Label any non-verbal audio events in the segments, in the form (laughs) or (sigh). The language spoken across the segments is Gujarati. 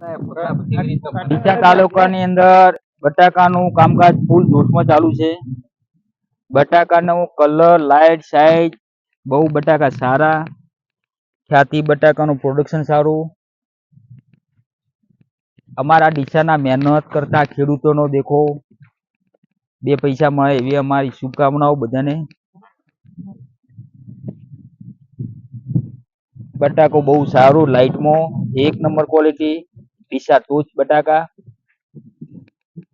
ડીસા તાલુકાની અંદર બટાકાનું કામકાજ ફૂલ જોશમાં ચાલુ છે. બટાકાનો કલર લાઇટ સાઈઝ બહુ બટાકા સારા. ખ્યાતિ બટાકાનું પ્રોડક્શન સારું. અમારા ડીસાના મહેનત કરતા ખેડૂતોનો દેખો. બે પૈસા મળે એવી અમારી શુભકામનાઓ બધાને. બટાકો બહુ સારું લાઇટમાં એક નંબર ક્વોલિટી ડીસા ટોચ બટાકા.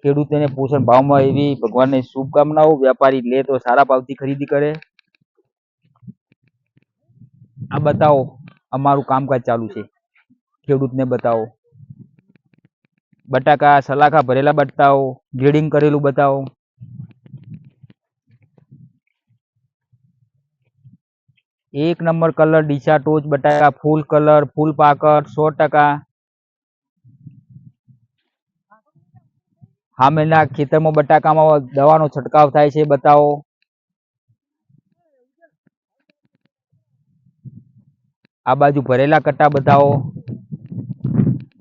ખેડૂતોને પોષણ ભાવમાં એવી ભગવાનને શુભકામનાઓ. વેપારી લે તો સારા ભાવથી ખરીદી કરે. આ બતાવો, અમારું કામકાજ ચાલુ છે. ખેડૂતને બતાવો. બટાકા સલાખા ભરેલા બતાવો, ગ્રેડિંગ કરેલું બતાવો. એક નંબર કલર ડીસા ટોચ બટાકા, ફૂલ કલર, ફૂલ પાકર સો ટકા. સામેના ખેતરમાં બટાકામાં દવાનો છંટકાવ થાય છે, બતાવો. આ બાજુ ભરેલા કટ્ટા બતાવો.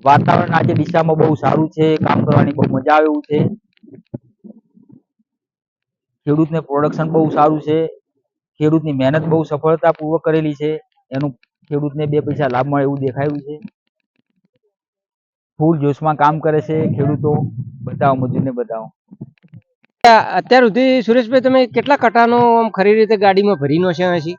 વાતાવરણ આજે દિશામાં બહુ સારું છે, કામ કરવાની બહુ મજા આવે એવું છે. ખેડૂતને પ્રોડક્શન બહુ સારું છે. ખેડૂતની મહેનત બહુ સફળતાપૂર્વક કરેલી છે. એનું ખેડૂતને બે પૈસા લાભ મળે એવું દેખાયું છે. ફૂલ જોશમાં કામ કરે છે ખેડૂતો બતાવો મજૂરને બતાવો. અત્યાર સુધી સુરેશભાઈ તમે કેટલા કટાનો આમ ખરી રીતે ગાડીમાં ભરીનો છે હજી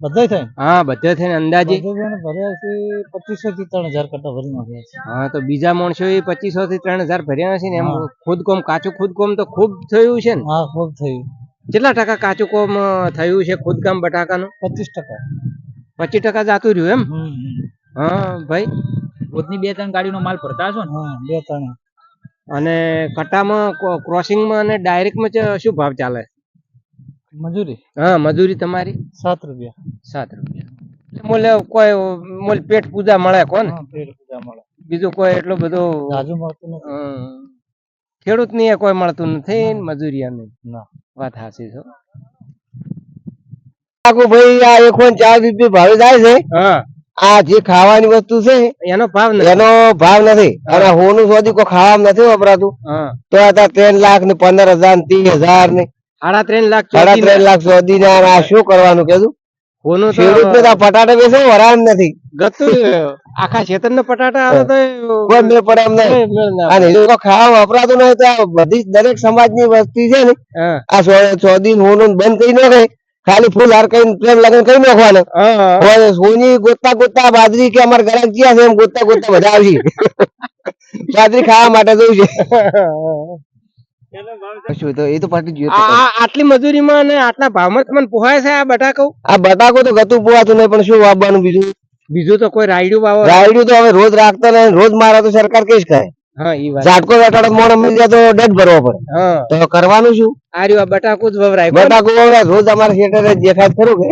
બધાય થાય? હા બધા થઈને અંદાજે. ભર્યા છે પચીસો થી ત્રણ હજાર કટ્ટા ભરી નાખ્યા છે. હા તો બીજા માણસો એ પચીસો થી ત્રણ હજાર ભર્યા છે ને એમ ખુદ કોમ કાચું ખુદકોમ તો ખૂબ થયું છે ને? હા ખૂબ થયું. કેટલા ટકા કાચું કોમ થયું છે ખુદકામ બટાકાનું? પચીસ ટકા. પચીસ ટકા જાતું રહ્યું એમ. હા ભાઈ. રોજની બે ત્રણ ગાડીનો માલ ભરતા હશો ને? હા બે ત્રણ. અને કટામાં ક્રોસિંગમાં અને ડાયરેક્ટમાં શું ભાવ ચાલે? મજૂરી. હા મજૂરી તમારી? સાત રૂપિયા. સાત રૂપિયા. મોલે કોઈ મોલ પેટ પૂજા મળે કોને? પેટ પૂજા મળે. બીજું કોઈ એટલું બધું રાજુ મળતું નથી. ખેડૂતની કોઈ મળતું નથી ને મજૂરિયા ના. વાત સાચી છો. ભાઈ આ એક ચાર રૂપિયા ભાવે જાય છે? હા. આ જે ખાવાની વસ્તુ છે એનો ભાવ નથી. એનો ભાવ નથી. અને હોનું સોદી કોઈ ખાવામાં નથી વપરાતું. તો આ ત્રણ લાખ ને પંદર હજાર ને ત્રીસ હજાર ને સાડા ત્રણ લાખ સાડા ત્રણ લાખ સોદી ને આ શું કરવાનું કેતું હોનું પટાટા બેસે વરાણ નથી. આખા ખેતર ના પટાટા આવે તો કોઈ મેળ પડે એમ નહીં. કોઈ મેળ ના અને એ ખાવા વપરાતું નહીં તો બધી દરેક સમાજની વસ્તી છે ને આ સોદી હોનું બંધ કરી નાખે. ખાલી ફૂલ હાર કઈ પ્રેમ લગન કઈ નાખવાના. સોની ગોતતા ગોતતા બાજરી કે અમારે ઘરે ક્યાં છે એમ ગોતતા ગોતતા બધા આવશે (laughs) બાજરી ખાવા માટે જવું છે. (laughs) એ તો પાટી આટલી મજૂરીમાં અને આટલા ભાવમાં તમને પોહાય છે આ બટાકો આ બટાકો તો ગતું પોવાતું નહીં પણ શું વાવવાનું બીજું? બીજું તો કોઈ રાયડું વાવો. રાયડું તો હવે રોજ રાખતા નહીં રોજ મારા તો સરકાર કેસ ખાય. ઝાટકો બેટાડો મોણ મળી જાય તો ડેટ ભરવો પડે. તો કરવાનું શું? આ બટાકું જ વવરાય. બટાકો વવરાય રોજ અમારે ખેતરે દેખાય ખરું કે?